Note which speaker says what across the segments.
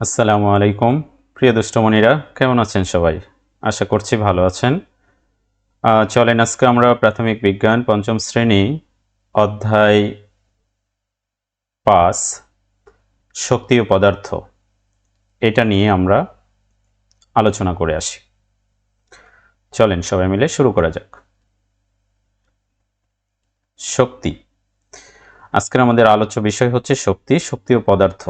Speaker 1: আসসালামু আলাইকুম। প্রিয় দুষ্টমণিরা, কেমন আছেন সবাই? আশা করছি ভালো আছেন। চলেন আজকে আমরা প্রাথমিক বিজ্ঞান পঞ্চম শ্রেণি অধ্যায় পাঁচ, শক্তি ও পদার্থ। এটা নিয়ে আমরা আলোচনা করে আসি। চলেন সবাই মিলে শুরু করা যাক। শক্তি। আজকের আমাদের আলোচ্য বিষয় হচ্ছে শক্তি শক্তি ও পদার্থ।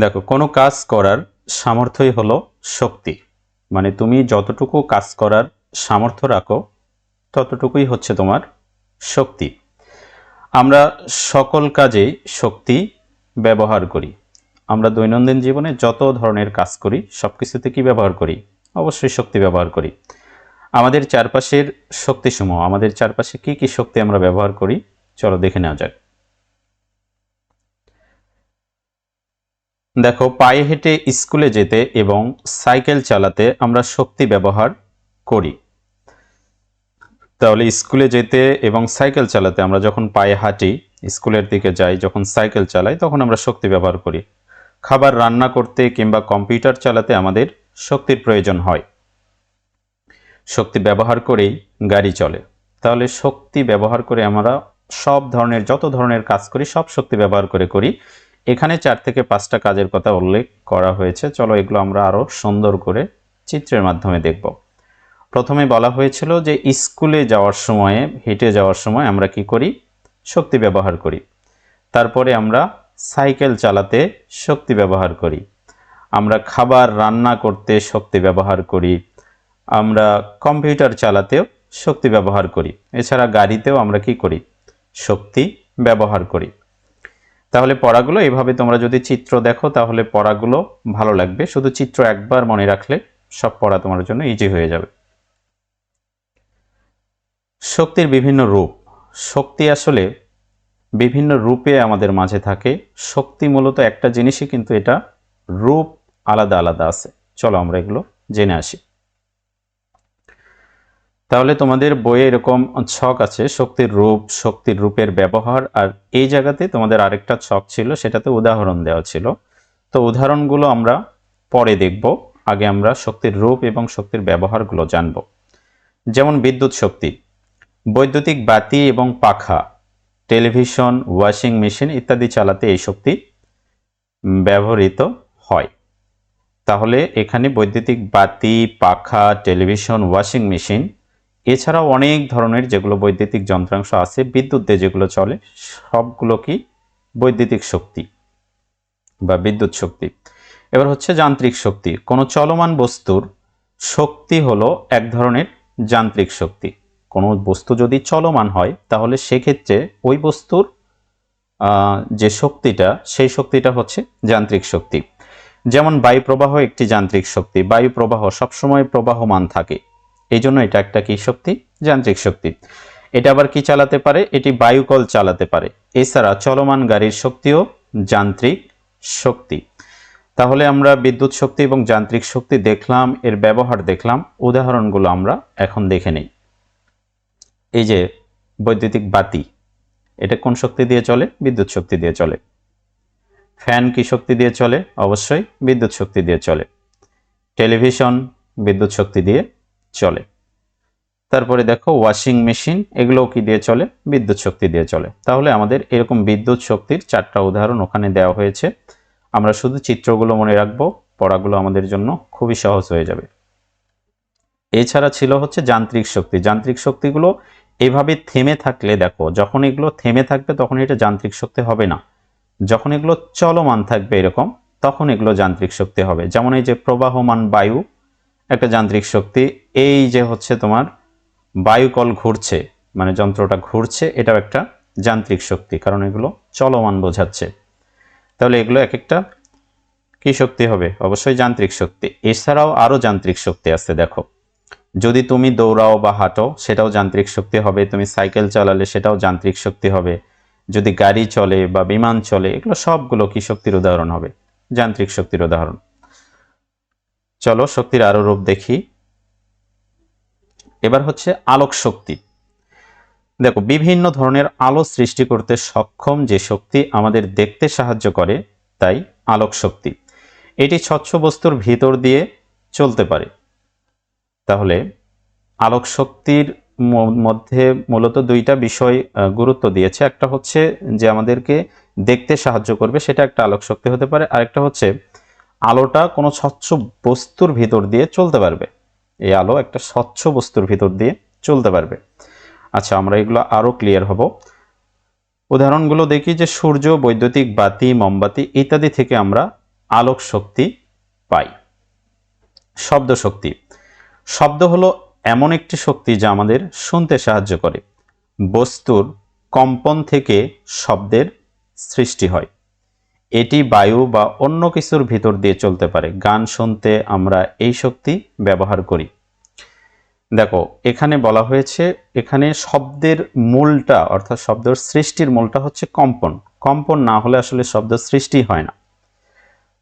Speaker 1: দেখো, কোনো কাজ করার সামর্থ্যই হলো শক্তি। মানে তুমি যতটুকু কাজ করার সামর্থ্য রাখো, ততটুকুই হচ্ছে তোমার শক্তি। আমরা সকল কাজেই শক্তি ব্যবহার করি। আমরা দৈনন্দিন জীবনে যত ধরনের কাজ করি সব কিছুতে কী ব্যবহার করি? অবশ্যই শক্তি ব্যবহার করি। আমাদের চারপাশের শক্তিসমূহ, আমাদের চারপাশে কি কি শক্তি আমরা ব্যবহার করি? চলো দেখে নেওয়া যাক। দেখো, পায়ে হেঁটে স্কুলে যেতে এবং সাইকেল চালাতে আমরা শক্তি ব্যবহার করি। তাহলে স্কুলে যেতে এবং সাইকেল চালাতে আমরা যখন পায়ে হাঁটি, স্কুলের দিকে যাই, যখন সাইকেল চালাই, তখন আমরা শক্তি ব্যবহার করি। খাবার রান্না করতে কিংবা কম্পিউটার চালাতে আমাদের শক্তির প্রয়োজন হয়। শক্তি ব্যবহার করেই গাড়ি চলে। তাহলে শক্তি ব্যবহার করে আমরা সব ধরনের, যত ধরনের কাজ করি, সব শক্তি ব্যবহার করে করি। এখানে চার থেকে পাঁচটা কাজের কথা উল্লেখ করা হয়েছে। চলো এগুলো আমরা আরও সুন্দর করে চিত্রের মাধ্যমে দেখব। প্রথমে বলা হয়েছিল যে স্কুলে যাওয়ার সময়ে, হেঁটে যাওয়ার সময় আমরা কি করি? শক্তি ব্যবহার করি। তারপরে আমরা সাইকেল চালাতে শক্তি ব্যবহার করি। আমরা খাবার রান্না করতে শক্তি ব্যবহার করি। আমরা কম্পিউটার চালাতেও শক্তি ব্যবহার করি। এছাড়া গাড়িতেও আমরা কি করি? শক্তি ব্যবহার করি। তাহলে পড়াগুলো, এভাবে তোমরা যদি চিত্র দেখো, তাহলে পড়াগুলো ভালো লাগবে। শুধু চিত্র একবার মনে রাখলে সব পড়া তোমার জন্য ইজি হয়ে যাবে। শক্তির বিভিন্ন রূপ। শক্তি আসলে বিভিন্ন রূপে আমাদের মাঝে থাকে। শক্তি মূলত একটা জিনিসই, কিন্তু এটা রূপ আলাদা আলাদা আছে। চলো আমরা এগুলো জেনে আসি। তাহলে তোমাদের বইয়ে এরকম ছক আছে, শক্তির রূপ, শক্তির রূপের ব্যবহার, আর এই জায়গাতে তোমাদের আরেকটা ছক ছিল, সেটাতে উদাহরণ দেওয়া ছিল। তো উদাহরণগুলো আমরা পরে দেখব, আগে আমরা শক্তির রূপ এবং শক্তির ব্যবহারগুলো জানব। যেমন বিদ্যুৎ শক্তি, বৈদ্যুতিক বাতি এবং পাখা, টেলিভিশন, ওয়াশিং মেশিন ইত্যাদি চালাতে এই শক্তি ব্যবহৃত হয়। তাহলে এখানে বৈদ্যুতিক বাতি, পাখা, টেলিভিশন, ওয়াশিং মেশিন এছাড়াও অনেক ধরনের যেগুলো বৈদ্যুতিক যন্ত্রাংশ আছে বিদ্যুৎ দিয়ে যেগুলো চলে, সবগুলো কি বৈদ্যুতিক শক্তি বা বিদ্যুৎ শক্তি। এবার হচ্ছে যান্ত্রিক শক্তি। কোনো চলমান বস্তুর শক্তি হলো এক ধরনের যান্ত্রিক শক্তি। কোনো বস্তু যদি চলমান হয়, তাহলে সেক্ষেত্রে ওই বস্তুর যে শক্তিটা, সেই শক্তিটা হচ্ছে যান্ত্রিক শক্তি। যেমন বায়ু প্রবাহ একটি যান্ত্রিক শক্তি। বায়ু প্রবাহ সবসময় প্রবাহমান থাকে। এই জন্য এটা একটা কি শক্তি? যান্ত্রিক শক্তি। এটা আবার কি চালাতে পারে? এটি বায়ুকল চালাতে পারে। এছাড়া চলমান গাড়ির শক্তিও যান্ত্রিক শক্তি। তাহলে আমরা বিদ্যুৎ শক্তি এবং যান্ত্রিক শক্তি দেখলাম, এর ব্যবহার দেখলাম। উদাহরণগুলো আমরা এখন দেখে নেই। এই যে বৈদ্যুতিক বাতি, এটা কোন শক্তি দিয়ে চলে? বিদ্যুৎ শক্তি দিয়ে চলে। ফ্যান কি শক্তি দিয়ে চলে? অবশ্যই বিদ্যুৎ শক্তি দিয়ে চলে। টেলিভিশন বিদ্যুৎ শক্তি দিয়ে চলে। তারপরে দেখো ওয়াশিং মেশিন এগুলোও কি দিয়ে চলে? বিদ্যুৎ শক্তি দিয়ে চলে। তাহলে আমাদের এরকম বিদ্যুৎ শক্তির চারটা উদাহরণ ওখানে দেওয়া হয়েছে। আমরা শুধু চিত্রগুলো মনে রাখব, পড়াগুলো আমাদের জন্য খুবই সহজ হয়ে যাবে। এছাড়া ছিল হচ্ছে যান্ত্রিক শক্তি। যান্ত্রিক শক্তিগুলো এভাবে থেমে থাকলে দেখো, যখন এগুলো থেমে থাকবে তখন এটা যান্ত্রিক শক্তি হবে না। যখন এগুলো চলমান থাকবে এরকম, তখন এগুলো যান্ত্রিক শক্তি হবে। যেমন এই যে প্রবাহমান বায়ু একটা যান্ত্রিক শক্তি, এই যে হচ্ছে তোমার বায়ুকল ঘুরছে মানে যন্ত্রটা ঘুরছে, এটাও একটা যান্ত্রিক শক্তি, কারণ এগুলো চলমান বোঝাচ্ছে। তাহলে এগুলো এক একটা কি শক্তি হবে? অবশ্যই যান্ত্রিক শক্তি। এছাড়াও আরও যান্ত্রিক শক্তি আছে, দেখো। যদি তুমি দৌড়াও বা হাঁটো, সেটাও যান্ত্রিক শক্তি হবে। তুমি সাইকেল চালালে সেটাও যান্ত্রিক শক্তি হবে। যদি গাড়ি চলে বা বিমান চলে, এগুলো সবগুলো কি শক্তির উদাহরণ হবে? যান্ত্রিক শক্তির উদাহরণ। চলো শক্তির আরও রূপ দেখি। এবার হচ্ছে আলোক শক্তি। দেখো, বিভিন্ন ধরনের আলো সৃষ্টি করতে সক্ষম যে শক্তি আমাদের দেখতে সাহায্য করে, তাই আলোক শক্তি। এটি স্বচ্ছ বস্তুর ভিতর দিয়ে চলতে পারে। তাহলে আলোক শক্তির মধ্যে মূলত দুইটা বিষয় গুরুত্ব দিয়েছে। একটা হচ্ছে যে আমাদেরকে দেখতে সাহায্য করবে, সেটা একটা আলোক শক্তি হতে পারে। আরেকটা হচ্ছে আলোটা কোনো স্বচ্ছ বস্তুর ভিতর দিয়ে চলতে পারবে। এই আলো একটা স্বচ্ছ বস্তুর ভিতর দিয়ে চলতে পারবে। আচ্ছা আমরা এগুলো আরও ক্লিয়ার হব। উদাহরণগুলো দেখি যে সূর্য, বৈদ্যুতিক বাতি, মোমবাতি ইত্যাদি থেকে আমরা আলোক শক্তি পাই। শব্দ শক্তি। শব্দ হলো এমন একটি শক্তি যা আমাদের শুনতে সাহায্য করে। বস্তুর কম্পন থেকে শব্দের সৃষ্টি হয়। এটি বায়ু বা অন্য কিছুর ভিতর দিয়ে চলতে পারে। গান শুনতে আমরা এই শক্তি ব্যবহার করি। দেখো, এখানে বলা হয়েছে, এখানে শব্দের মূলটা, অর্থাৎ শব্দের সৃষ্টির মূলটা হচ্ছে কম্পন। কম্পন না হলে আসলে শব্দ সৃষ্টি হয় না।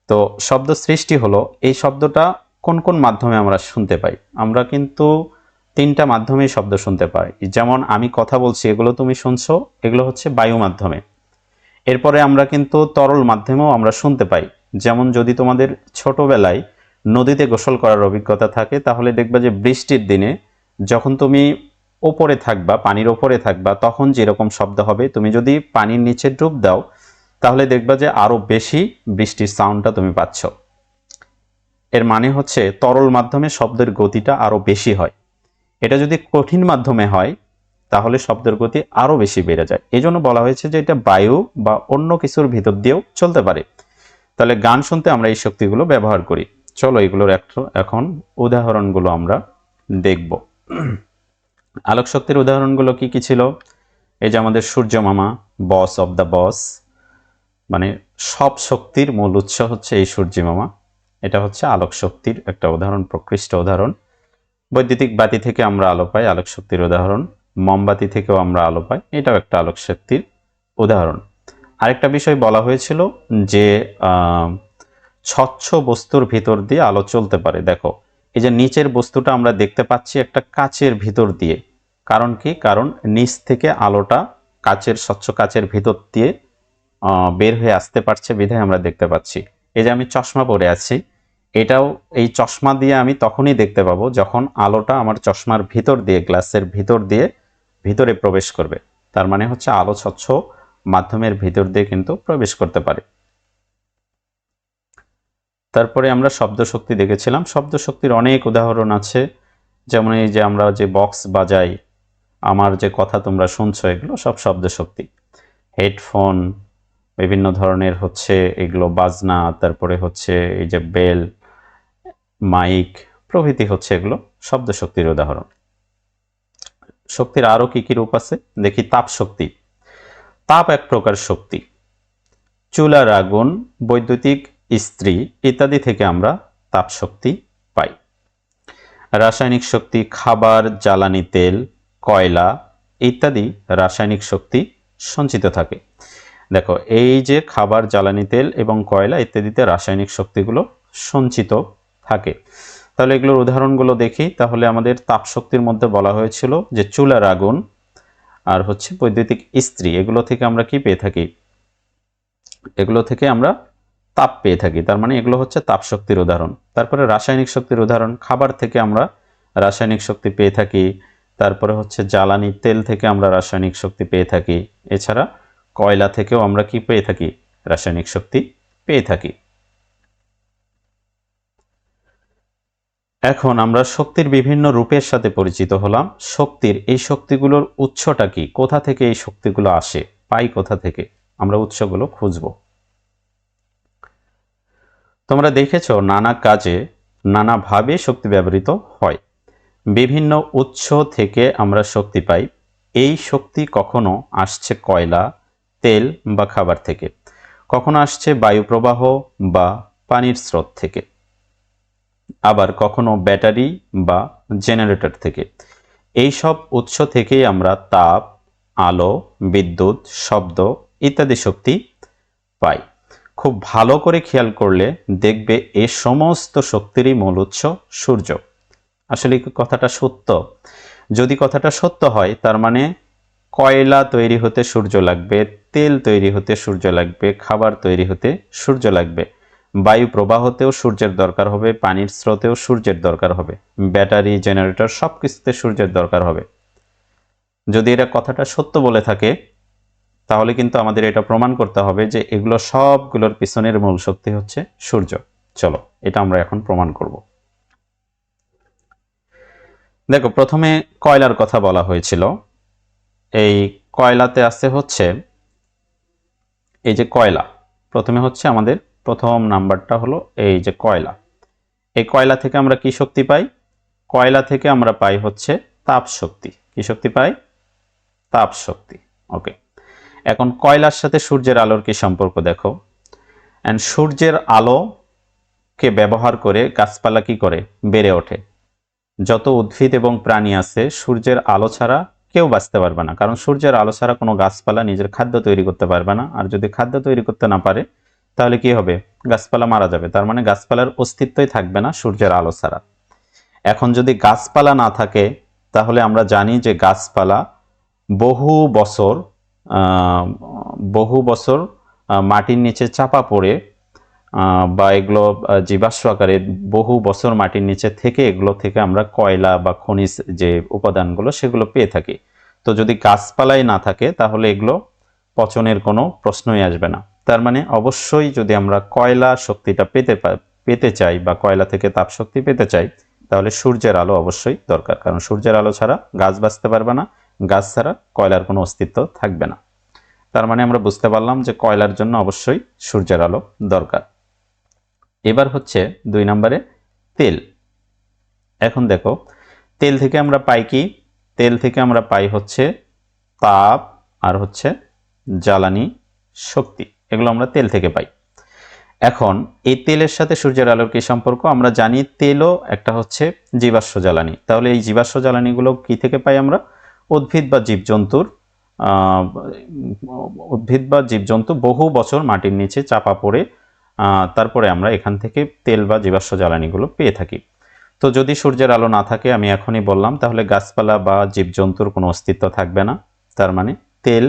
Speaker 1: তো শব্দ সৃষ্টি হলো, এই শব্দটা কোন কোন মাধ্যমে আমরা শুনতে পাই? আমরা কিন্তু তিনটা মাধ্যমেই শব্দ শুনতে পাই। যেমন আমি কথা বলছি, এগুলো তুমি শুনছো, এগুলো হচ্ছে বায়ু মাধ্যমে। এরপরে আমরা কিন্তু তরল মাধ্যমেও আমরা শুনতে পাই। যেমন যদি তোমাদের ছোটবেলায় নদীতে গোসল করার অভিজ্ঞতা থাকে, তাহলে দেখবা যে বৃষ্টির দিনে যখন তুমি ওপরে থাকবা, পানির ওপরে থাকবা, তখন যেরকম শব্দ হবে, তুমি যদি পানির নিচে ডুব দাও, তাহলে দেখবা যে আরও বেশি বৃষ্টির সাউন্ডটা তুমি পাচ্ছ। এর মানে হচ্ছে তরল মাধ্যমে শব্দের গতিটা আরও বেশি হয়। এটা যদি কঠিন মাধ্যমে হয় তাহলে শব্দের গতি আরও বেশি বেড়ে যায়। এই জন্য বলা হয়েছে যে এটা বায়ু বা অন্য কিছুর ভিতর দিয়েও চলতে পারে। তাহলে গান শুনতে আমরা এই শক্তিগুলো ব্যবহার করি। চলো এগুলোর একটু এখন উদাহরণগুলো আমরা দেখব। আলোক শক্তির উদাহরণগুলো কি কি ছিল? এই যে আমাদের সূর্য মামা, বস অব দ্য বস মানে সব শক্তির মূল উৎস হচ্ছে এই সূর্য মামা। এটা হচ্ছে আলোক শক্তির একটা উদাহরণ, প্রকৃষ্ট উদাহরণ। বৈদ্যুতিক বাতি থেকে আমরা আলো পাই আলোক শক্তির উদাহরণ। মোমবাতি থেকেও আমরা আলো পাই। এটাও একটা আলোক শক্তির উদাহরণ। আরেকটা বিষয় বলা হয়েছিল যে স্বচ্ছ বস্তুর ভিতর দিয়ে আলো চলতে পারে। দেখো, এই যে নিচের বস্তুটা আমরা দেখতে পাচ্ছি একটা কাচের ভিতর দিয়ে। কারণ কি? কারণ নিচ থেকে আলোটা কাচের, স্বচ্ছ কাচের ভিতর দিয়ে বের হয়ে আসতে পারছে বিধায় আমরা দেখতে পাচ্ছি। এই যে আমি চশমা পরে আছি, এটাও এই চশমা দিয়ে আমি তখনই দেখতে পাবো যখন আলোটা আমার চশমার ভিতর দিয়ে, গ্লাসের ভিতর দিয়ে ভিতরে প্রবেশ করবে। তার মানে হচ্ছে আলো স্বচ্ছ মাধ্যমের ভিতর দিয়ে কিন্তু প্রবেশ করতে পারে। তারপরে আমরা শব্দ শক্তি দেখেছিলাম। শব্দ শক্তির অনেক উদাহরণ আছে। যেমন এই যে আমরা যে বক্স বাজাই, আমার যে কথা তোমরা শুনছো, এগুলো সব শব্দ শক্তি হেডফোন, বিভিন্ন ধরনের হচ্ছে এগুলো বাজনা, তারপরে হচ্ছে এই যে বেল, মাইক, প্রভৃতি হচ্ছে এগুলো শব্দ শক্তির উদাহরণ। শক্তির আরও কি কি রূপ আছে? দেখি তাপ শক্তি। তাপ এক প্রকার শক্তি। চুলার আগুন, বৈদ্যুতিক ইস্ত্রি ইত্যাদি থেকে আমরা তাপ শক্তি পাই। রাসায়নিক শক্তি খাবার, জ্বালানি তেল, কয়লা ইত্যাদি রাসায়নিক শক্তি সঞ্চিত থাকে। দেখো, এই যে খাবার, জ্বালানি তেল এবং কয়লা ইত্যাদিতে রাসায়নিক শক্তিগুলো সঞ্চিত থাকে। তাহলে এগুলোর উদাহরণগুলো দেখি। তাহলে আমাদের তাপ শক্তির মধ্যে বলা হয়েছিল যে চুলার আগুন আর হচ্ছে বৈদ্যুতিক ইস্ত্রি, এগুলো থেকে আমরা কি পেয়ে থাকি? এগুলো থেকে আমরা তাপ পেয়ে থাকি। তার মানে এগুলো হচ্ছে তাপ শক্তির উদাহরণ। তারপরে রাসায়নিক শক্তির উদাহরণ, খাবার থেকে আমরা রাসায়নিক শক্তি পেয়ে থাকি। তারপরে হচ্ছে জ্বালানি তেল থেকে আমরা রাসায়নিক শক্তি পেয়ে থাকি। এছাড়া কয়লা থেকেও আমরা কি পেয়ে থাকি? রাসায়নিক শক্তি পেয়ে থাকি। এখন আমরা শক্তির বিভিন্ন রূপের সাথে পরিচিত হলাম। শক্তির এই শক্তিগুলোর উৎসটা কি? কোথা থেকে এই শক্তিগুলো আসে? পাই কোথা থেকে? আমরা উৎসগুলো খুঁজব। তোমরা দেখেছ নানা কাজে নানাভাবে শক্তি ব্যবহৃত হয়। বিভিন্ন উৎস থেকে আমরা শক্তি পাই। এই শক্তি কখনো আসছে কয়লা, তেল বা খাবার থেকে। কখনো আসছে বায়ু প্রবাহ বা পানির স্রোত থেকে। আবার কখনো ব্যাটারি বা জেনারেটর থেকে। এই সব উৎস থেকেই আমরা তাপ, আলো, বিদ্যুৎ, শব্দ ইত্যাদি শক্তি পাই। খুব ভালো করে খেয়াল করলে দেখবে এ সমস্ত শক্তিরই মূল উৎস সূর্য। আসলে কথাটা সত্য? যদি কথাটা সত্য হয়, তার মানে কয়লা তৈরি হতে সূর্য লাগবে, তেল তৈরি হতে সূর্য লাগবে, খাবার তৈরি হতে সূর্য লাগবে। বায়ু প্রবাহতেও সূর্যের দরকার হবে, পানির স্রোতেও সূর্যের দরকার হবে, ব্যাটারি, জেনারেটর সব কিছুতে সূর্যের দরকার হবে। যদি এটা কথাটা সত্য বলে থাকে, তাহলে কিন্তু আমাদের এটা প্রমাণ করতে হবে যে এগুলো সবগুলোর পিছনের মূল শক্তি হচ্ছে সূর্য। চলো, এটা আমরা এখন প্রমাণ করব। দেখো, প্রথমে কয়লার কথা বলা হয়েছিল। এই কয়লাতে আছে হচ্ছে, এই যে কয়লা, প্রথমে হচ্ছে আমাদের প্রথম নাম্বারটা হলো এই যে কয়লা। এই কয়লা থেকে আমরা কি শক্তি পাই? কয়লা থেকে আমরা পাই হচ্ছে তাপ শক্তি। কি শক্তি পাই? তাপ শক্তি। ওকে। এখন কয়লার সাথে সূর্যের আলোর কি সম্পর্ক দেখো। অ্যান্ড সূর্যের আলোকে ব্যবহার করে গাছপালা কি করে? বেড়ে ওঠে। যত উদ্ভিদ এবং প্রাণী আছে, সূর্যের আলো ছাড়া কেউ বাঁচতে পারবে না। কারণ সূর্যের আলো ছাড়া কোনো গাছপালা নিজের খাদ্য তৈরি করতে পারবে না। আর যদি খাদ্য তৈরি করতে না পারে তাহলে কি হবে? গাছপালা মারা যাবে। তার মানে গাছপালার অস্তিত্বই থাকবে না সূর্যের আলো ছাড়া। এখন যদি গাছপালা না থাকে, তাহলে আমরা জানি যে গাছপালা বহু বছর বহু বছর মাটির নিচে চাপা পড়ে বা এগুলো জীবাশ্ম আকারে বহু বছর মাটির নিচে থেকে এগুলো থেকে আমরা কয়লা বা খনিজ যে উপাদানগুলো, সেগুলো পেয়ে থাকি। তো যদি গাছপালাই না থাকে, তাহলে এগুলো পচনের কোনো প্রশ্নই আসবে না। তার মানে অবশ্যই যদি আমরা কয়লা শক্তিটা পেতে পেতে চাই বা কয়লা থেকে তাপ শক্তি পেতে চাই, তাহলে সূর্যের আলো অবশ্যই দরকার। কারণ সূর্যের আলো ছাড়া গাছ বাঁচতে পারবে না, গাছ ছাড়া কয়লার কোনো অস্তিত্ব থাকবে না। তার মানে আমরা বুঝতে পারলাম যে কয়লার জন্য অবশ্যই সূর্যের আলো দরকার। এবার হচ্ছে দুই নম্বরে তেল। এখন দেখো, তেল থেকে আমরা পাই কি? তেল থেকে আমরা পাই হচ্ছে তাপ আর হচ্ছে জ্বালানি শক্তি। এগুলো আমরা তেল থেকে পাই। এখন এই তেলের সাথে সূর্যের আলোর কি সম্পর্ক? আমরা জানি তেলও একটা হচ্ছে জীবাশ্ম জ্বালানি। তাহলে এই জীবাশ্ম জ্বালানিগুলো কি থেকে পাই আমরা? উদ্ভিদ বা জীবজন্তুর উদ্ভিদ বা জীবজন্তু বহু বছর মাটির নিচে চাপা পড়ে তারপরে আমরা এখান থেকে তেল বা জীবাশ্ম জ্বালানিগুলো পেয়ে থাকি। তো যদি সূর্যের আলো না থাকে, আমি এখনই বললাম, তাহলে গাছপালা বা জীবজন্তুর কোনো অস্তিত্ব থাকবে না। তার মানে তেল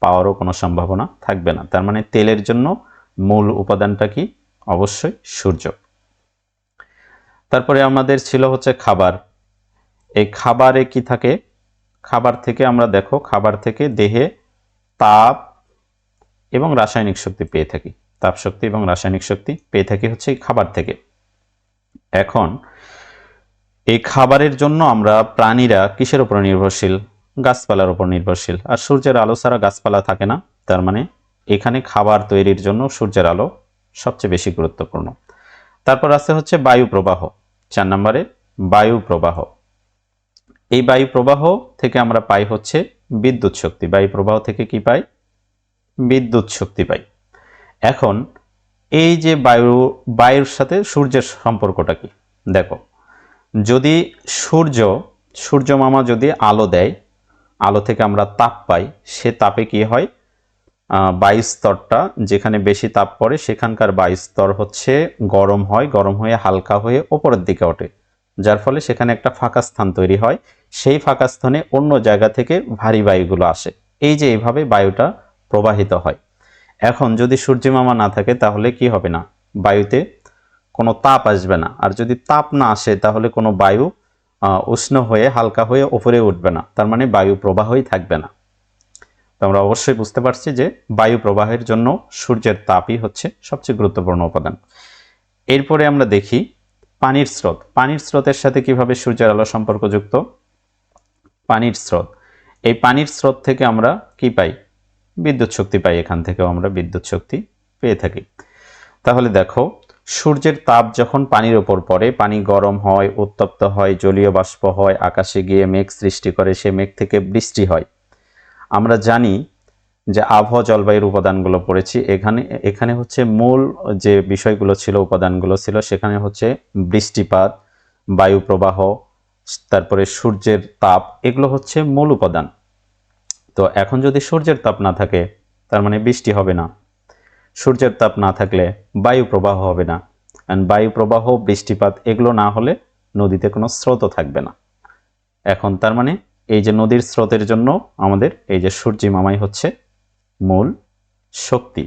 Speaker 1: পাওয়ারও কোনো সম্ভাবনা থাকবে না। তার মানে তেলের জন্য মূল উপাদানটা কি? অবশ্যই সূর্য। তারপরে আমাদের ছিল হচ্ছে খাবার। এই খাবারে কি থাকে? খাবার থেকে আমরা দেখো, খাবার থেকে দেহে তাপ এবং রাসায়নিক শক্তি পেয়ে থাকি। তাপ শক্তি এবং রাসায়নিক শক্তি পেয়ে থাকি হচ্ছে এই খাবার থেকে। এখন এই খাবারের জন্য আমরা প্রাণীরা কিসের উপর নির্ভরশীল? গাছপালার উপর নির্ভরশীল। আর সূর্যের আলো ছাড়া গাছপালা থাকে না। তার মানে এখানে খাবার তৈরির জন্য সূর্যের আলো সবচেয়ে বেশি গুরুত্বপূর্ণ। তারপর আছে হচ্ছে বায়ু প্রবাহ। চার নম্বরে বায়ু প্রবাহ। এই বায়ু প্রবাহ থেকে আমরা পাই হচ্ছে বিদ্যুৎ শক্তি। বায়ু প্রবাহ থেকে কি পাই? বিদ্যুৎ শক্তি পাই। এখন এই যে বায়ু, বায়ুর সাথে সূর্যের সম্পর্কটা কি? দেখো, যদি সূর্য সূর্য মামা যদি আলো দেয় আলো থেকে আমরা তাপ পাই সে তাপে কি হয়? আহ, বায়ু স্তরটা যেখানে বেশি তাপ পড়ে সেখানকার বায়ু স্তর হচ্ছে গরম হয় গরম হয়ে হালকা হয়ে ওপরের দিকে ওঠে। যার ফলে সেখানে একটা ফাঁকা স্থান তৈরি হয় সেই ফাঁকা স্থানে অন্য জায়গা থেকে ভারী বায়ুগুলো আসে। এই যে এইভাবে বায়ুটা প্রবাহিত হয়। এখন যদি সূর্যমামা না থাকে তাহলে কি হবে না? বায়ুতে কোনো তাপ আসবে না। আর যদি তাপ না আসে তাহলে কোনো বায়ু উষ্ণ হয়ে, হালকা হয়ে ওপরে উঠবে না। তার মানে বায়ু প্রবাহই থাকবে না। তো আমরা অবশ্যই বুঝতে পারছি যে বায়ু প্রবাহের জন্য সূর্যের তাপই হচ্ছে সবচেয়ে গুরুত্বপূর্ণ উপাদান। এরপরে আমরা দেখি পানির স্রোত। পানির স্রোতের সাথে কীভাবে সূর্যের আলো সম্পর্কযুক্ত? পানির স্রোত। এই পানির স্রোত থেকে আমরা কি পাই? বিদ্যুৎ শক্তি পাই। এখান থেকেও আমরা বিদ্যুৎ শক্তি পেয়ে থাকি। তাহলে দেখো সূর্যের তাপ যখন পানির ওপর পড়ে, পানি গরম হয়, উত্তপ্ত হয়, জলীয় বাষ্প হয়, আকাশে গিয়ে মেঘ সৃষ্টি করে, সে মেঘ থেকে বৃষ্টি হয়। আমরা জানি যে আবহাওয়া জলবায়ুর উপাদানগুলো পড়েছি। এখানে এখানে হচ্ছে মূল যে বিষয়গুলো ছিল, উপাদানগুলো ছিল, সেখানে হচ্ছে বৃষ্টিপাত, বায়ু প্রবাহ, তারপরে সূর্যের তাপ, এগুলো হচ্ছে মূল উপাদান। তো এখন যদি সূর্যের তাপ না থাকে, তার মানে বৃষ্টি হবে না। সূর্যের তাপ না থাকলে বায়ু প্রবাহ হবে না। অ্যান্ড বায়ু প্রবাহ, বৃষ্টিপাত এগুলো না হলে নদীতে কোনো স্রোতও থাকবে না। এখন তার মানে এই যে নদীর স্রোতের জন্য আমাদের এই যে সূর্যি মামাই হচ্ছে মূল শক্তি।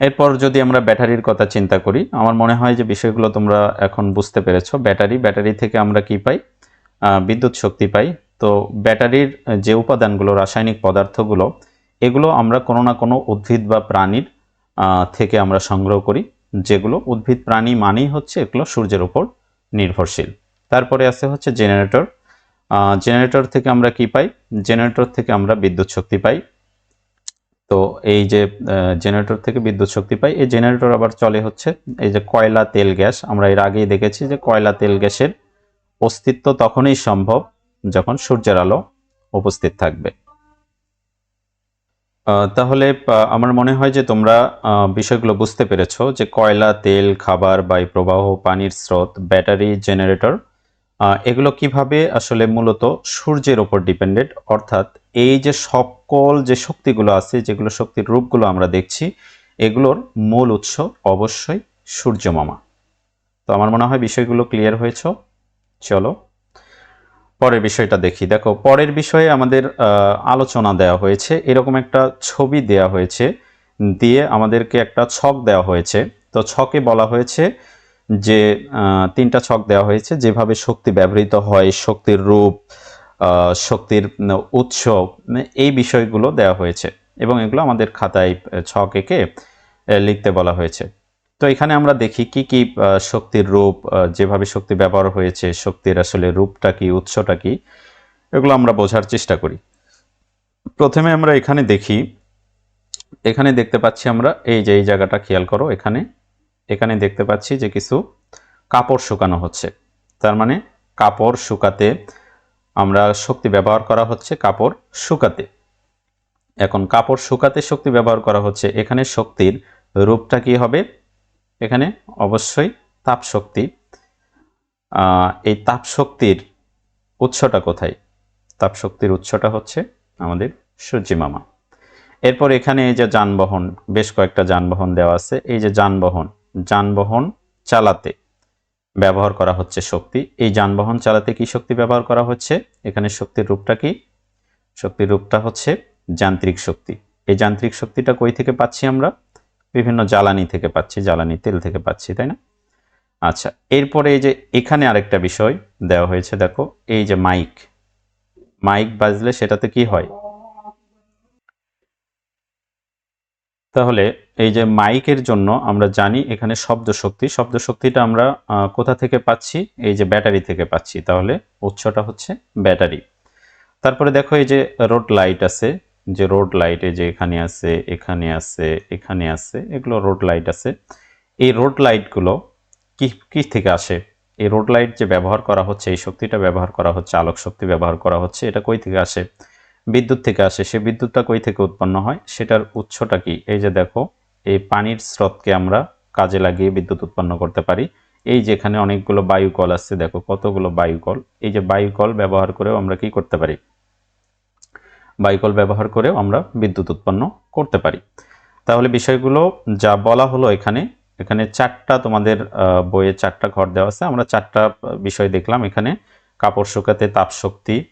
Speaker 1: এরপর যদি আমরা ব্যাটারির কথা চিন্তা করি, আমার মনে হয় যে বিষয়গুলো তোমরা এখন বুঝতে পেরেছ। ব্যাটারি ব্যাটারি থেকে আমরা কি পাই? বিদ্যুৎ শক্তি পাই। তো ব্যাটারির যে উপাদানগুলো, রাসায়নিক পদার্থগুলো এগুলো আমরা কোনো না কোনো উদ্ভিদ বা প্রাণীর থেকে আমরা সংগ্রহ করি, যেগুলো উদ্ভিদ প্রাণী মানেই হচ্ছে এগুলো সূর্যের উপর নির্ভরশীল। তারপরে আছে হচ্ছে জেনারেটর। জেনারেটর থেকে আমরা কি পাই? জেনারেটর থেকে আমরা বিদ্যুৎ শক্তি পাই। তো এই যে জেনারেটর থেকে বিদ্যুৎ শক্তি পাই, এই জেনারেটর আবার চলে হচ্ছে এই যে কয়লা তেল গ্যাস। আমরা এর আগেই দেখেছি যে কয়লা তেল গ্যাসের অস্তিত্ব তখনই সম্ভব যখন সূর্যের আলো উপস্থিত থাকবে। তাহলে আমার মনে হয় যে তোমরা বিষয়গুলো বুঝতে পেরেছ যে কয়লা, তেল, খাবার বায়ু প্রবাহ পানির স্রোত, ব্যাটারি, জেনারেটর এগুলো কীভাবে আসলে মূলত সূর্যের ওপর ডিপেন্ডেন্ট? অর্থাৎ এই যে সকল যে শক্তিগুলো আছে, যেগুলো শক্তির রূপগুলো আমরা দেখছি, এগুলোর মূল উৎস অবশ্যই সূর্যমামা। তো আমার মনে হয় বিষয়গুলো ক্লিয়ার হয়েছ। চলো পরের বিষয়টা দেখি। দেখো, পরের বিষয়ে আমাদের আলোচনা দেওয়া হয়েছে। এরকম একটা ছবি দেওয়া হয়েছে, দিয়ে আমাদেরকে একটা ছক দেওয়া হয়েছে। তো ছকে বলা হয়েছে যে তিনটা ছক দেওয়া হয়েছে, যেভাবে শক্তি ব্যবহৃত হয়, শক্তির রূপ শক্তির উৎস এই বিষয়গুলো দেওয়া হয়েছে। এবং এগুলো আমাদের খাতায় ছক এঁকে লিখতে বলা হয়েছে। তো এখানে আমরা দেখি কি কি শক্তির রূপ যেভাবে শক্তি ব্যবহার হয়েছে, শক্তির আসলে রূপটা কি, উৎসটা কি, এগুলো আমরা বোঝার চেষ্টা করি। প্রথমে আমরা এখানে দেখি, এখানে দেখতে পাচ্ছি আমরা, এই যে এই জায়গাটা খেয়াল করো এখানে এখানে দেখতে পাচ্ছি যে কিছু কাপড় শুকানো হচ্ছে। তার মানে কাপড় শুকাতে আমরা শক্তি ব্যবহার করা হচ্ছে কাপড় শুকাতে। এখন কাপড় শুকাতে শক্তি ব্যবহার করা হচ্ছে, এখানে শক্তির রূপটা কি হবে? এখানে অবশ্যই তাপ শক্তি এই তাপ শক্তির উৎসটা কোথায়? তাপ শক্তির উৎসটা হচ্ছে আমাদের সূর্যি মামা। এরপর এখানে এই যে যানবাহন, বেশ কয়েকটা যানবাহন দেওয়া আছে। এই যে যানবাহন যানবাহন চালাতে ব্যবহার করা হচ্ছে শক্তি। এই যানবাহন চালাতে কি শক্তি ব্যবহার করা হচ্ছে? এখানে শক্তির রূপটা কি? শক্তির রূপটা হচ্ছে যান্ত্রিক শক্তি। এই যান্ত্রিক শক্তিটা কই থেকে পাচ্ছি আমরা? বিভিন্ন জ্বালানি থেকে পাচ্ছি, জ্বালানি তেল থেকে পাচ্ছি, তাই না? আচ্ছা এরপরে এই যে এখানে আরেকটা বিষয় দেওয়া হয়েছে, দেখো, এই যে মাইক মাইক বাজলে সেটাতে কি হয়? তাহলে এই যে মাইকের জন্য আমরা জানি এখানে শব্দ শক্তি শব্দ শক্তিটা আমরা কোথা থেকে পাচ্ছি? এই যে ব্যাটারি থেকে পাচ্ছি, তাহলে উৎসটা হচ্ছে ব্যাটারি। তারপরে দেখো এই যে রোড লাইট আছে যে রোড লাইট যে এখানে আছে এখানে আছে এখানে আছে, এগুলো রোড লাইট আছে। এই রোড লাইটগুলো কি কি থেকে আসে? এই রোড লাইট যে ব্যবহার করা হচ্ছে, এই শক্তিটা ব্যবহার করা হচ্ছে, আলোক শক্তি ব্যবহার করা হচ্ছে, এটা কই থেকে আসে? বিদ্যুৎ থেকে আসে। সে বিদ্যুৎটা কই থেকে উৎপন্ন হয়? সেটার উৎসটা কি? এই যে দেখো, এই পানির স্রোতকে আমরা কাজে লাগিয়ে বিদ্যুৎ উৎপন্ন করতে পারি। এই যে এখানে অনেকগুলো বায়ুকল আসছে, দেখো কতগুলো বায়ু কল এই যে বায়ুকল ব্যবহার করেও আমরা কি করতে পারি? বায়ুকল ব্যবহার করেও আমরা বিদ্যুৎ উৎপন্ন করতে পারি। তাহলে বিষয়গুলো যা বলা হলো এখানে এখানে চারটা তোমাদের বইয়ে চারটা ঘর দেওয়া আছে। আমরা চারটা বিষয় দেখলাম এখানে। কাপড় শুকাতে তাপ শক্তি।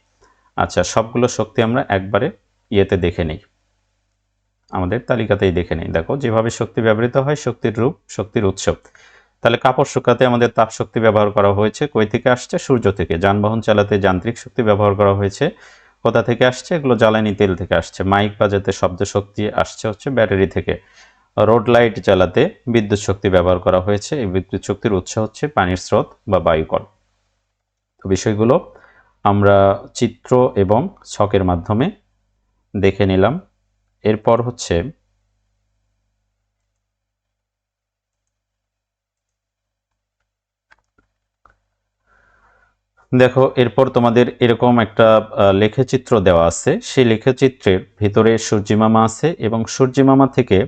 Speaker 1: আচ্ছা সবগুলো শক্তি আমরা একবারে ইয়েতে দেখে নিই। আমাদের তালিকাতেই দেখে নিই। দেখো, যেভাবে শক্তি ব্যবহৃত হয়, শক্তির রূপ, শক্তির উৎস। তাহলে কাপড় শুকাতে আমাদের তাপ শক্তি ব্যবহার করা হয়েছে। কই থেকে আসছে? সূর্য থেকে। যানবাহন চালাতে যান্ত্রিক শক্তি ব্যবহার করা হয়েছে। কোথা থেকে আসছে? এগুলো জ্বালানি তেল থেকে আসছে। মাইক বাজাতে শব্দ শক্তি আসছে হচ্ছে ব্যাটারি থেকে। রোড লাইট জ্বালাতে বিদ্যুৎ শক্তি ব্যবহার করা হয়েছে। এই বিদ্যুৎ শক্তির উৎস হচ্ছে পানির স্রোত বা বায়ুকল তো বিষয়গুলো আমরা চিত্র এবং ছকের মাধ্যমে দেখে নিলাম। এরপর হচ্ছে দেখো, এরপর তোমাদের এরকম একটা লেখচিত্র দেওয়া আছে। সেই লেখচিত্রের ভিতরে সূর্যিমামা আছে এবং সূর্যিমামা থেকে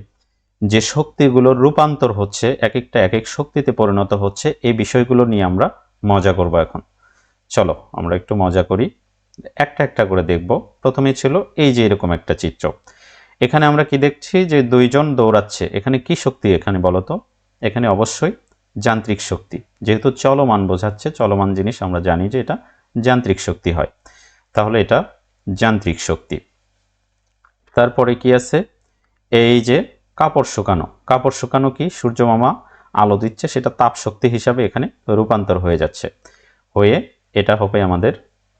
Speaker 1: যে শক্তিগুলোর রূপান্তর হচ্ছে এক একটা এক এক শক্তিতে পরিণত হচ্ছে, এই বিষয়গুলো নিয়ে আমরা মজা করব এখন। চলো, আমরা একটু মজা করি। একটা একটা করে দেখব। প্রথমে ছিল এই যে এরকম একটা চিত্র। এখানে আমরা কি দেখছি যে দুইজন দৌড়াচ্ছে। এখানে কি শক্তি এখানে বলো তো? এখানে অবশ্যই যান্ত্রিক শক্তি। যেহেতু চলমান বোঝাচ্ছে, চলমান জিনিস আমরা জানি যে এটা যান্ত্রিক শক্তি হয়। তাহলে এটা যান্ত্রিক শক্তি। তারপরে কি আছে? এই যে কাপড় শুকানো। কাপড় শুকানো কি? সূর্যমামা আলো দিচ্ছে, সেটা তাপ শক্তি হিসাবে এখানে রূপান্তর হয়ে যাচ্ছে। হয়ে এটা হবে আমাদের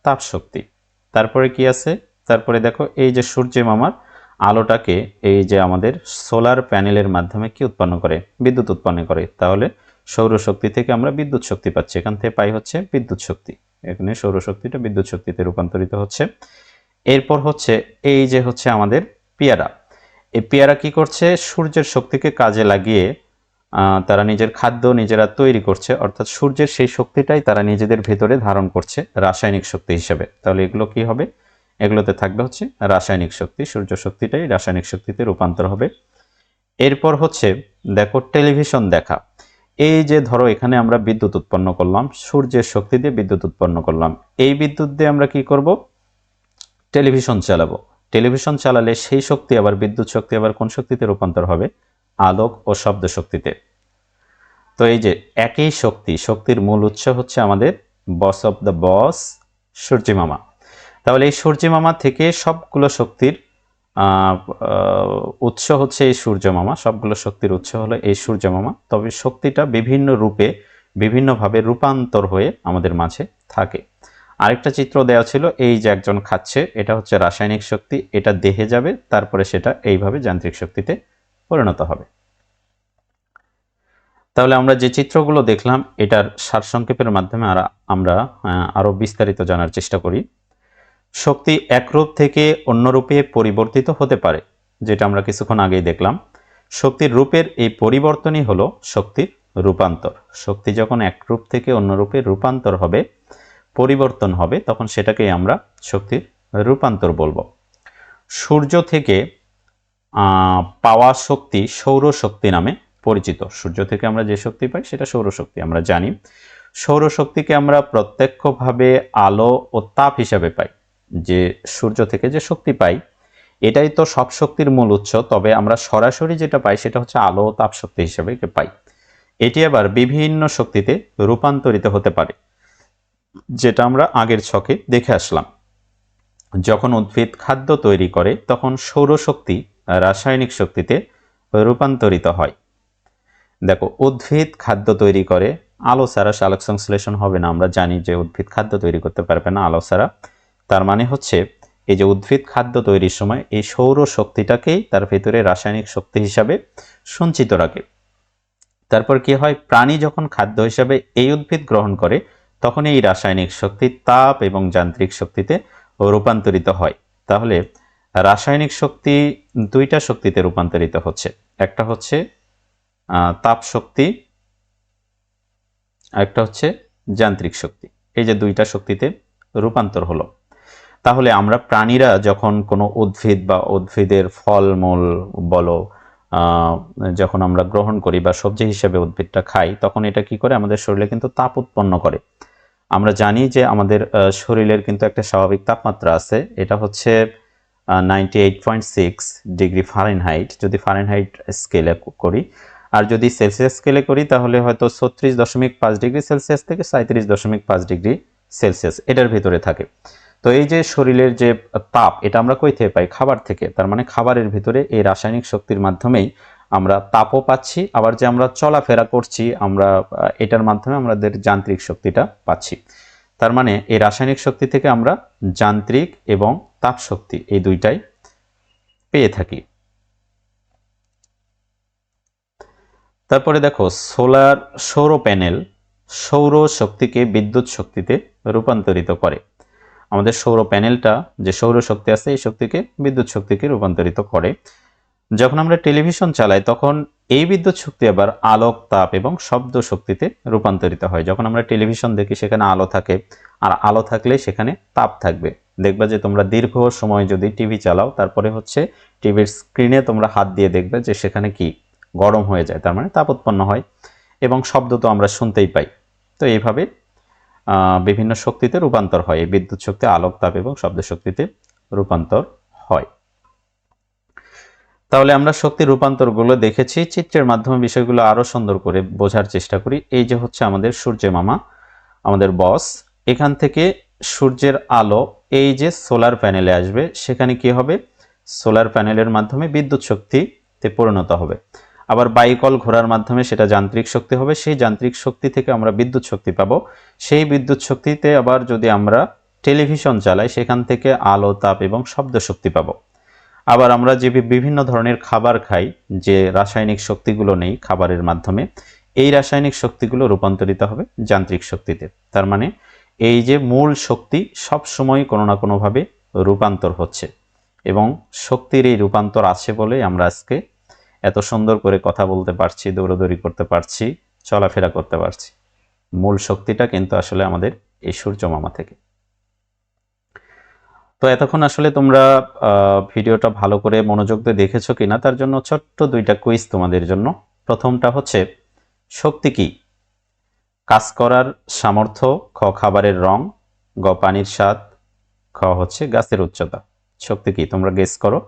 Speaker 1: তাপ শক্তি। তারপরে কি আছে? তারপরে দেখো, এই যে সূর্য মামার আলোটাকে এই যে আমাদের সোলার প্যানেলের মাধ্যমে কি উৎপন্ন করে? বিদ্যুৎ উৎপন্ন করে। তাহলে সৌরশক্তি থেকে আমরা বিদ্যুৎ শক্তি পাচ্ছি। এখান থেকে পাই হচ্ছে বিদ্যুৎ শক্তি। এখানে সৌরশক্তিটা বিদ্যুৎ শক্তিতে রূপান্তরিত হচ্ছে। এরপর হচ্ছে এই যে হচ্ছে আমাদের পেয়ারা। এই পেয়ারা কি করছে? সূর্যের শক্তিকে কাজে লাগিয়ে তারা নিজের খাদ্য নিজেরা তৈরি করছে। অর্থাৎ সূর্যের সেই শক্তিটাই তারা নিজেদের ভেতরে ধারণ করছে রাসায়নিক শক্তি হিসেবে। তাহলে এগুলো কি হবে? এগুলোতে থাকবে হচ্ছে রাসায়নিক শক্তি। সূর্য শক্তিটাই রাসায়নিক শক্তিতে রূপান্তর হবে। এরপর হচ্ছে, দেখো টেলিভিশন দেখা। এই যে ধরো এখানে আমরা বিদ্যুৎ উৎপন্ন করলাম, সূর্যের শক্তি দিয়ে বিদ্যুৎ উৎপন্ন করলাম। এই বিদ্যুৎ দিয়ে আমরা কি করব? টেলিভিশন চালাবো। টেলিভিশন চালালে সেই শক্তি আবার বিদ্যুৎ শক্তি আবার কোন শক্তিতে রূপান্তর হবে? আলোক ও শব্দ শক্তিতে। তো এই যে একই শক্তি, শক্তির মূল উৎস হচ্ছে আমাদের বস অফ দ্য বস সূর্যমামা। তাহলে এই সূর্যমামা থেকে সবগুলো শক্তির উৎস হচ্ছে এই সূর্যমামা সবগুলো শক্তির উৎস হলো এই সূর্যমামা তবে শক্তিটা বিভিন্ন রূপে বিভিন্নভাবে রূপান্তর হয়ে আমাদের মাঝে থাকে। আরেকটা চিত্র দেওয়া ছিল এই যে একজন খাচ্ছে এটা হচ্ছে রাসায়নিক শক্তি এটা দেহে যাবে তারপরে সেটা এইভাবে যান্ত্রিক শক্তিতে পরিণত হবে। তাহলে আমরা যে চিত্রগুলো দেখলাম এটার সারসংক্ষেপের মাধ্যমে আমরা আহ, আরও বিস্তারিত জানার চেষ্টা করি। শক্তি এক রূপ থেকে অন্য রূপে পরিবর্তিত হতে পারে, যেটা আমরা কিছুক্ষণ আগেই দেখলাম। শক্তির রূপের এই পরিবর্তনই হলো শক্তির রূপান্তর। শক্তি যখন এক রূপ থেকে অন্য রূপে রূপান্তর হবে, পরিবর্তন হবে, তখন সেটাকেই আমরা শক্তির রূপান্তর বলব। সূর্য থেকে পাওয়া শক্তি সৌরশক্তি নামে পরিচিত। সূর্য থেকে আমরা যে শক্তি পাই, সেটা সৌরশক্তি, আমরা জানি। সৌরশক্তিকে আমরা প্রত্যক্ষভাবে আলো ও তাপ হিসাবে পাই। যে সূর্য থেকে যে শক্তি পাই, এটাই তো সব শক্তির মূল উৎস, তবে আমরা সরাসরি যেটা পাই সেটা হচ্ছে আলো ও তাপ শক্তি হিসাবে পাই। এটি আবার বিভিন্ন শক্তিতে রূপান্তরিত হতে পারে, যেটা আমরা আগের ছকে দেখে আসলাম। যখন উদ্ভিদ খাদ্য তৈরি করে, তখন সৌরশক্তি রাসায়নিক শক্তিতে রূপান্তরিত হয়। দেখো, উদ্ভিদ খাদ্য তৈরি করে, আলো ছাড়া সালোক সংশ্লেষণ হবে না। আমরা জানি যে উদ্ভিদ খাদ্য তৈরি করতে পারবে না, আলো ছাড়া তার মানে হচ্ছে, এই যে উদ্ভিদ খাদ্য তৈরির সময় এই সৌর শক্তিটাকেই তার ভেতরে রাসায়নিক শক্তি হিসাবে সঞ্চিত রাখে। তারপর কি হয়, প্রাণী যখন খাদ্য হিসাবে এই উদ্ভিদ গ্রহণ করে, তখন এই রাসায়নিক শক্তি তাপ এবং যান্ত্রিক শক্তিতে রূপান্তরিত হয়। তাহলে রাসায়নিক শক্তি দুইটা শক্তিতে রূপান্তরিত হচ্ছে। একটা হচ্ছে তাপ শক্তি আরেকটা হচ্ছে যান্ত্রিক শক্তি। এই যে দুইটা শক্তিতে রূপান্তর হলো। তাহলে আমরা প্রাণীরা যখন কোনো উদ্ভিদ বা উদ্ভিদের ফলমূল বলো যখন আমরা গ্রহণ করি বা সবজি হিসেবে উদ্ভিদটা খাই, তখন এটা কি করে? আমাদের শরীরে কিন্তু তাপ উৎপন্ন করে। আমরা জানি যে আমাদের শরীরের কিন্তু একটা স্বাভাবিক তাপমাত্রা আছে। এটা হচ্ছে ninety eight point six degree Fahrenheit. যদি ফারেনহাইট স্কেলে করি, আর যদি সেলসিয়াস স্কেলে করি, তাহলে হয়তো ছত্রিশ দশমিক পাঁচ ডিগ্রি সেলসিয়াস থেকে সাঁত্রিশ দশমিক পাঁচ ডিগ্রি সেলসিয়াস এটার ভিতরে থাকে। তো এই যে শরীরের যে তাপ, এটা আমরা কই থেকে পাই? খাবার থেকে। তার মানে খাবারের ভিতরে এই রাসায়নিক শক্তির মাধ্যমেই আমরা তাপও পাচ্ছি, আবার যে আমরা চলাফেরা করছি, আমরা এটার মাধ্যমে আমাদের যান্ত্রিক শক্তিটা পাচ্ছি। তার মানে এই রাসায়নিক শক্তি থেকে আমরা যান্ত্রিক এবং তাপ শক্তি এই দুইটাই পেয়ে থাকি। তারপরে দেখো, সোলার সৌর প্যানেল সৌর শক্তিকে বিদ্যুৎ শক্তিতে রূপান্তরিত করে। আমাদের সৌর প্যানেলটা যে সৌর শক্তি আছে, এই শক্তিকে বিদ্যুৎ শক্তিকে রূপান্তরিত করে। যখন আমরা টেলিভিশন চালাই, তখন এই বিদ্যুৎ শক্তি আবার আলোক, তাপ এবং শব্দ শক্তিতে রূপান্তরিত হয়। যখন আমরা টেলিভিশন দেখি, সেখানে আলো থাকে। আর আলো থাকলে সেখানে তাপ থাকবে। দেখবা যে তোমরা দীর্ঘ সময় যদি টিভি চালাও, তারপরে হচ্ছে টিভির স্ক্রিনে তোমরা হাত দিয়ে দেখবে যে সেখানে কি গরম হয়ে যায়। তার মানে তাপ উৎপন্ন হয় এবং শব্দ তো আমরা শুনতেই পাই। তো এইভাবে বিভিন্ন শক্তিতে রূপান্তর হয়। বিদ্যুৎ শক্তি আলোক, তাপ এবং শব্দ শক্তিতে রূপান্তর হয়। তাহলে আমরা শক্তি রূপান্তরগুলো দেখেছি। চিত্রের মাধ্যমে বিষয়গুলো আরও সুন্দর করে বোঝার চেষ্টা করি। এই যে হচ্ছে আমাদের সূর্য মামা, আমাদের বস। এখান থেকে সূর্যের আলো এই যে সোলার প্যানেলে আসবে, সেখানে কি হবে? সোলার প্যানেলের মাধ্যমে বিদ্যুৎ শক্তিতে পরিণত হবে। আবার বাইকল ঘোরার মাধ্যমে সেটা যান্ত্রিক শক্তি হবে। সেই যান্ত্রিক শক্তি থেকে আমরা বিদ্যুৎ শক্তি পাবো। সেই বিদ্যুৎ শক্তিতে আবার যদি আমরা টেলিভিশন চালাই, সেখান থেকে আলো, তাপ এবং শব্দ শক্তি পাবো। আবার আমরা যে বিভিন্ন ধরনের খাবার খাই, যে রাসায়নিক শক্তিগুলো নেই খাবারের মাধ্যমে, এই রাসায়নিক শক্তিগুলো রূপান্তরিত হবে যান্ত্রিক শক্তিতে। তার মানে এই যে মূল শক্তি সব সময় কোনো না কোনোভাবে রূপান্তর হচ্ছে এবং শক্তির এই রূপান্তর আছে বলেই আমরা আজকে এত সুন্দর করে কথা বলতে পারছি, দৌড়দৌড়ি করতে পারছি, চলাফেরা করতে পারছি। মূল শক্তিটা কিন্তু আসলে আমাদের এই সূর্য মামা থেকে। তো এতক্ষণ আসলে তোমরা ভিডিওটা ভালো করে মনোযোগ দিয়ে দেখেছ কিনা, তার জন্য ছোট্ট দুইটা কুইজ তোমাদের জন্য। প্রথমটা হচ্ছে, শক্তি কি? কাজ করার সামর্থ্য, খ খাবারের রং, গ পানির স্বাদ, খ হচ্ছে গাছের উচ্চতা। শক্তি কি? তোমরা গেস করো।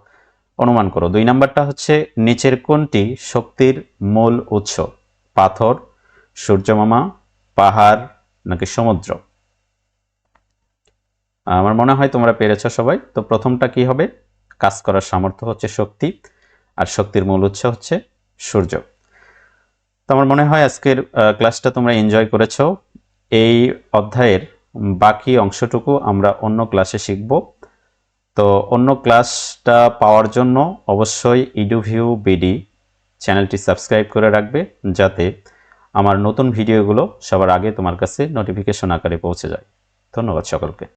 Speaker 1: অনুমান করো। দুই নাম্বারটা হচ্ছে, নিচের কোনটি শক্তির মূল উৎস? পাথর, সূর্যমামা, পাহাড় নাকি সমুদ্র? আমার মনে হয় তোমরা পেরেছ সবাই। তো প্রথমটা কি হবে? কাজ করার সামর্থ্য হচ্ছে শক্তি, আর শক্তির মূল উৎস হচ্ছে সূর্য। তো আমার মনে হয় আজকের ক্লাসটা তোমরা এনজয় করেছ। এই অধ্যায়ের বাকি অংশটুকু আমরা অন্য ক্লাসে শিখব। তো অন্য ক্লাসটা পাওয়ার জন্য অবশ্যই ইডুভিউ বিডি চ্যানেলটি সাবস্ক্রাইব করে রাখবে যাতে আমার নতুন ভিডিওগুলো সবার আগে তোমার কাছে নোটিফিকেশন আকারে পৌঁছে যায়। ধন্যবাদ সকলকে।